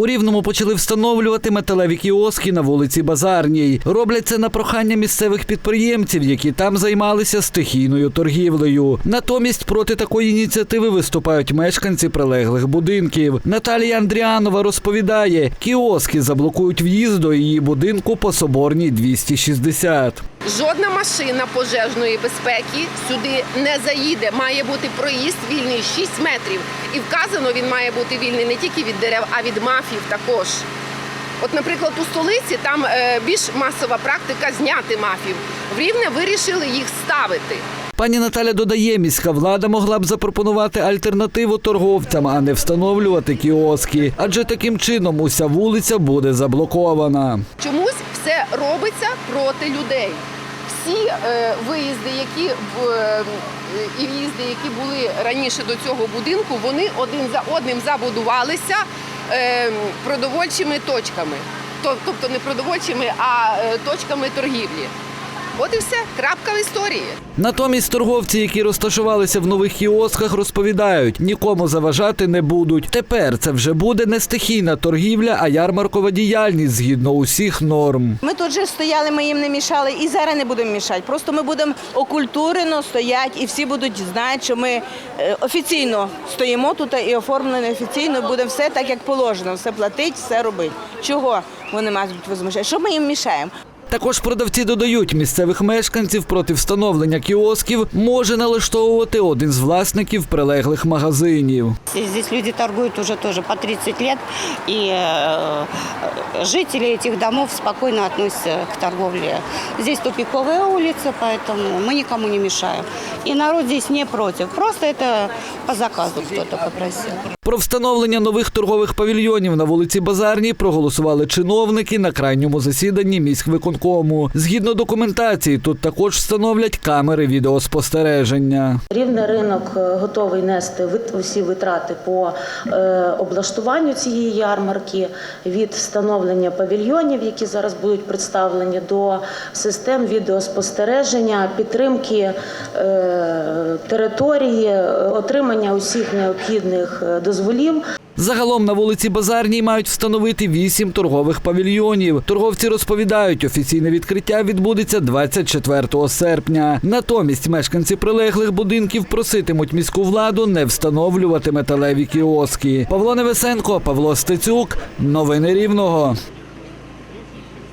У Рівному почали встановлювати металеві кіоски на вулиці Базарній. Роблять це на прохання місцевих підприємців, які там займалися стихійною торгівлею. Натомість проти такої ініціативи виступають мешканці прилеглих будинків. Наталія Андріанова розповідає, кіоски заблокують в'їзд до її будинку по Соборній 260. Жодна машина пожежної безпеки сюди не заїде. Має бути проїзд вільний 6 метрів. І вказано, він має бути вільний не тільки від дерев, а від мафів також. От, наприклад, у столиці там е, більш масова практика зняти мафів. В Рівне вирішили їх ставити. Пані Наталя додає, міська влада могла б запропонувати альтернативу торговцям, а не встановлювати кіоски. Адже таким чином уся вулиця буде заблокована. Чомусь все робиться проти людей. Всі е, виїзди, які в е, і в'їзди, які були раніше до цього будинку, вони один за одним забудувалися е, продовольчими точками. Тобто не продовольчими, а точками торгівлі. От і все, крапка в історії. Натомість торговці, які розташувалися в нових кіосках, розповідають, нікому заважати не будуть. Тепер це вже буде не стихійна торгівля, а ярмаркова діяльність згідно усіх норм. Ми тут же стояли, ми їм не мішали і зараз не будемо мішати. Просто ми будемо окультурено стояти і всі будуть знати, що ми е, офіційно стоїмо тут і оформлено офіційно, будемо все так, як положено, все платити, все робити. Чого вони мають возмущати? Що ми їм мішаємо? Також продавці додають, місцевих мешканців проти встановлення кіосків може налаштовувати один з власників прилеглих магазинів. Здесь люди торгуют уже тоже по 30 лет, и э, жители этих домов спокойно относятся к торговле. Здесь тупиковая улица, поэтому мы никому не мешаем. И народ здесь не против, просто это по заказу кто-то попросил. Про встановлення нових торгових павільйонів на вулиці Базарній проголосували чиновники на крайньому засіданні міськвиконкому. Згідно документації, тут також встановлять камери відеоспостереження. Рівний ринок е, готовий нести усі витрати по е, облаштуванню цієї ярмарки від встановлення павільйонів, які зараз будуть представлені, до систем відеоспостереження, підтримки е, території, отримання усіх необхідних дозволів. Загалом на вулиці Базарній мають встановити вісім торгових павільйонів. Торговці розповідають, офіційне відкриття відбудеться 24 серпня. Натомість мешканці прилеглих будинків проситимуть міську владу не встановлювати металеві кіоски. Павло Невесенко, Павло Стецюк. Новини Рівного.